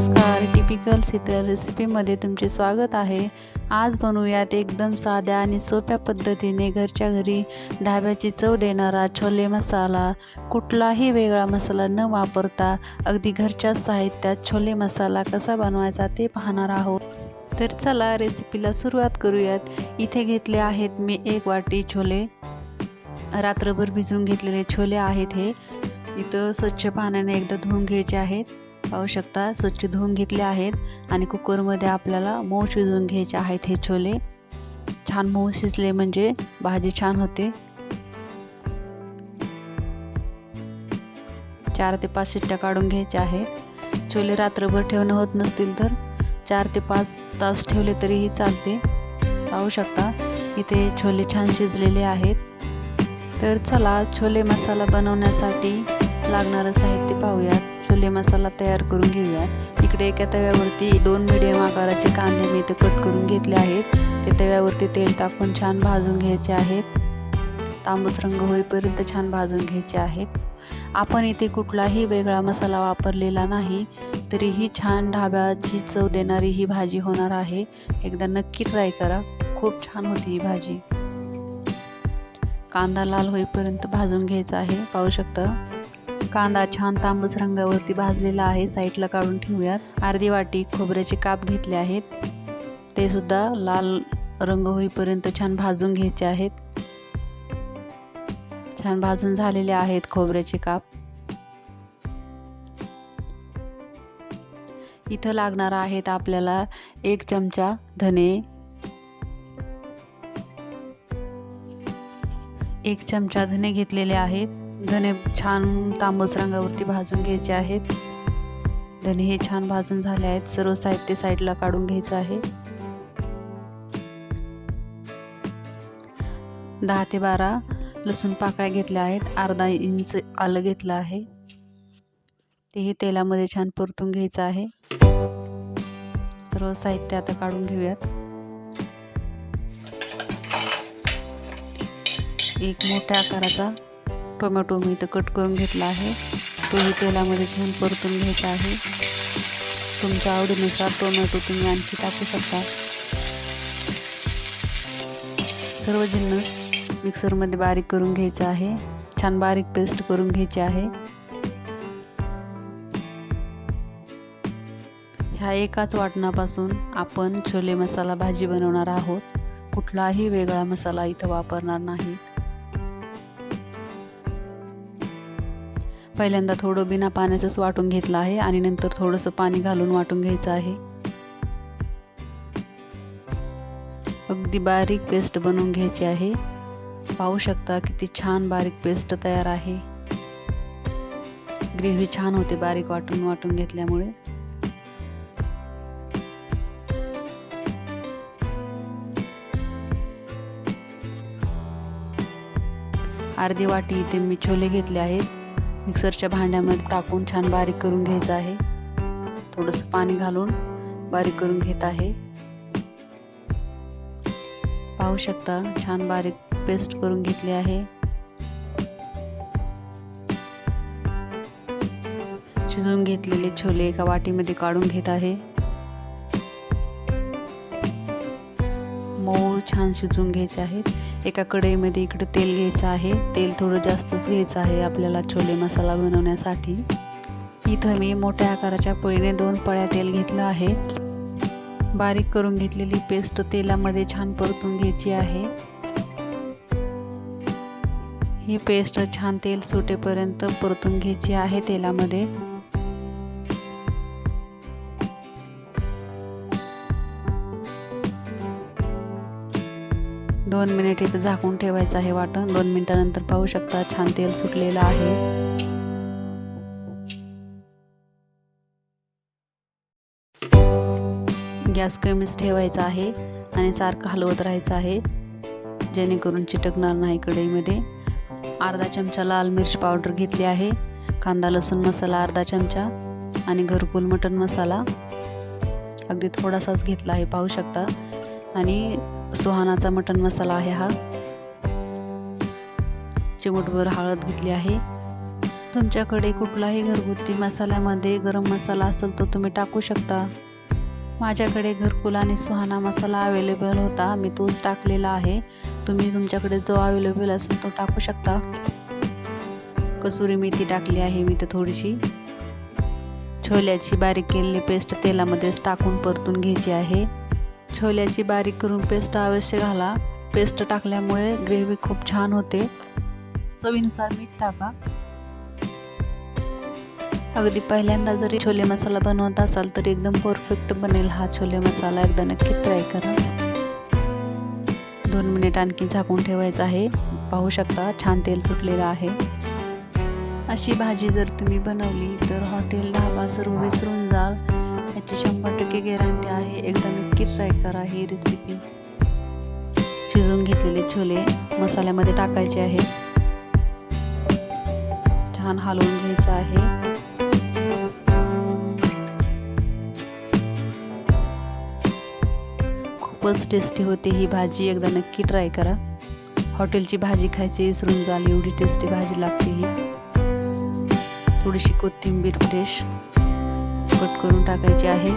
नमस्कार. टिपिकल शीतल रेसिपीमध्ये तुमचे स्वागत आहे. आज बनवूयात एकदम साध्या आणि सोप्या पद्धतीने घरच्या घरी ढाब्याची चव देणारा छोले मसाला. कुठलाही वेगळा मसाला न वापरता अगदी घरच्या साहित्यात छोले मसाला कसा बनवायचा ते पाहणार आहोत. तर चला रेसिपीला सुरुवात करूयात. इथे घेतले आहेत मी एक वाटी छोले. रात्रभर भिजवून घेतलेले छोले आहेत हे. इथं स्वच्छ पाण्याने एकदा धुवून घ्यायचे आहेत. पाहू शकता. स्वच्छ धुवून घेतले आहेत आणि कुकरमध्ये आपल्याला मऊ शिजवून घ्यायचे आहेत हे छोले. छान मऊ शिजले म्हणजे भाजी छान होते. चार ते पाच शिट्ट्या काढून घ्यायच्या आहेत. छोले रात्रभर ठेवणं होत नसतील तर चार ते पाच तास ठेवले तरीही चालते. पाहू शकता इथे छोले छान शिजलेले आहेत. तर चला छोले मसाला बनवण्यासाठी लागणारं साहित्य पाहूयात. छोले मसाला तयार करून घेऊयात इकडे एका तव्यावरती दोन मिडियम आकाराचे कांदे मी इथे कट करून घेतले आहेत. ते तव्यावरती तेल टाकून छान भाजून घ्यायचे आहेत. तांबूस रंग होईपर्यंत छान भाजून घ्यायचे आहेत. आपण इथे कुठलाही वेगळा मसाला वापरलेला नाही तरीही छान ढाब्याची चव देणारी ही भाजी होणार आहे. एकदा नक्की ट्राय करा. खूप छान होती ही भाजी. कांदा लाल होईपर्यंत भाजून घ्यायचा आहे. पाहू शकता? कांदा छान तांबूस रंगावरती भाजलेला आहे. साईडला काढून ठेवूयात. अर्धी वाटी खोबऱ्याचे काप घेतले आहेत. ते सुद्धा लाल रंग होईपर्यंत छान भाजून घ्यायचे आहेत. छान भाजून झालेले आहेत खोबऱ्याचे काप. इथं लागणार आहेत आपल्याला एक चमचा धने एक चमचा धने घेतलेले आहेत. धने छान तांबूस रंगावरती भाजून घ्यायचे आहेत. धने हे छान भाजून झाले आहेत. सर्व साहित्य साईडला काढून घ्यायचं आहे. दहा ते बारा लसूण पाकळ्या घेतल्या आहेत. अर्धा इंच आलं घेतलं आहे. तेही तेलामध्ये छान परतून घ्यायचं आहे. सर्व साहित्य आता काढून घेऊयात. एक मोठ्या आकाराचा टोमॅटो मी इथं कट करून घेतला आहे. तोही तेलामध्ये छान परतून घ्यायचा आहे. तुमच्या आवडीनुसार टोमॅटो तुम्ही आणखी टाकू शकता. सर्व जिन्नस मिक्सरमध्ये बारीक करून घ्यायचं आहे. छान बारीक पेस्ट करून घ्यायची आहे. ह्या एकाच वाटणापासून आपण छोले मसाला भाजी बनवणार आहोत. कुठलाही वेगळा मसाला इथं वापरणार नाही. पहिल्यांदा थोडं बिना पाण्याचंच वाटून घेतलं आहे आणि नंतर थोडंसं पाणी घालून वाटून घ्यायचं आहे. अगदी बारीक पेस्ट बनवून घ्यायची आहे. पाहू शकता किती छान बारीक पेस्ट तयार आहे. ग्रेव्ही छान होते बारीक वाटून वाटून घेतल्यामुळे. अर्धी वाटी इथे मी छोले घेतले आहेत. मिक्सरच्या भांड्यामध्ये टाकून छान बारीक करून घ्यायचं आहे. थोडंसं पाणी घालून बारीक करून घेत आहे. पाहू शकता छान बारीक पेस्ट करून घेतली आहे. शिजवून घेतलेले छोले एका वाटीमध्ये काढून घेत आहे. छान शिजवून घ्यायचे आहेत. एका कढईमध्ये इकडे तेल घ्यायचं आहे. तेल थोडं जास्तच घ्यायचं आहे आपल्याला छोले मसाला बनवण्यासाठी. इथं मी मोठ्या आकाराच्या पळीने दोन पळ्या तेल घेतलं आहे. बारीक करून घेतलेली पेस्ट तेलामध्ये छान परतून घ्यायची आहे. ही पेस्ट छान तेल सुटेपर्यंत परतून घ्यायची आहे तेलामध्ये. दोन मिनिट इथं झाकून ठेवायचं आहे वाटण. दोन मिनिटानंतर पाहू शकता छान तेल सुटलेलं आहे. गॅस कमीच ठेवायचा आहे आणि सारखं हलवत राहायचं आहे जेणेकरून चिटकणार नाही कढईमध्ये. अर्धा चमचा लाल मिरच पावडर घेतली आहे कांदा लसूण मसाला अर्धा चमचा आणि घरकुल मटण मसाला. अगदी थोडासाच घेतला आहे पाहू शकता. आणि सुहानाचा मटण मसाला आहे हा. चिमूटभर हळद घेतली आहे. तुमच्याकडे कुठलाही घरगुती मसाल्यामध्ये गरम मसाला असेल तर तुम्ही टाकू शकता. माझ्याकडे घरकुल आणि सुहाना मसाला अवेलेबल होता. मी तोच टाकलेला आहे. तुम्ही तुमच्याकडे जो अवेलेबल असेल तो टाकू शकता. कसुरी मेथी टाकली आहे मी तर थोडीशी. छोल्याची बारीक केलेली पेस्ट तेलामध्येच टाकून परतून घ्यायची आहे. छोल्याची बारीक करून पेस्ट अवश्य घाला. पेस्ट टाकल्यामुळे ग्रेव्ही खूप छान होते. चवीनुसार मीठ टाका. अगदी पहिल्यांदा जरी छोले मसाला बनवत असाल तर एकदम परफेक्ट बनेल हा छोले मसाला. एकदा नक्की ट्राय करा. दोन मिनिट आणखी झाकून ठेवायचं आहे. पाहू शकता छान तेल सुटलेलं आहे. अशी भाजी जर तुम्ही बनवली तर हॉटेल ढाबा सर्व विसरून जाल. ह्याची शंभर टक्के गॅरंटी आहे. एकदा नक्की ट्राय करा ही रेसिपी शिजवून घेतलेले छोले मसाल्यामध्ये टाकायचे आहे. छान हलवून घ्यायचं आहे. खूपच टेस्टी होते ही भाजी. एकदा नक्की ट्राय करा. हॉटेलची भाजी खायची विसरून जाल एवढी टेस्टी भाजी लागते ही. थोडीशी कोथिंबीर फ्रेश कट करून टाकायची आहे.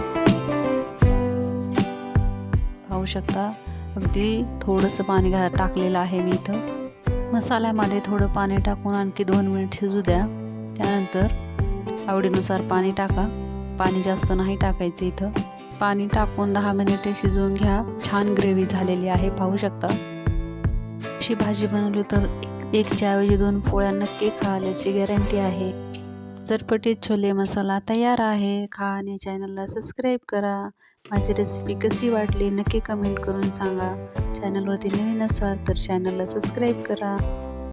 पाहू शकता अगदी थोडंसं पाणी घा टाकलेलं आहे मी इथं. मसाल्यामध्ये थोडं पाणी टाकून आणखी दोन मिनिट शिजू द्या. त्यानंतर आवडीनुसार पाणी टाका. पाणी जास्त नाही टाकायचं इथं. पाणी टाकून दहा मिनिटे शिजवून घ्या. छान ग्रेव्ही झालेली आहे पाहू शकता. अशी भाजी बनवली तर एक ज्याऐवजी दोन पोळ्या नक्की खाल्याची गॅरंटी आहे. चटपटीत छोले मसाला तयार आहे. खा आणि चॅनलला सबस्क्राईब करा. माझी रेसिपी कशी वाटली नक्की कमेंट करून सांगा. चॅनलवरती नवीन असाल तर चॅनलला सबस्क्राईब करा.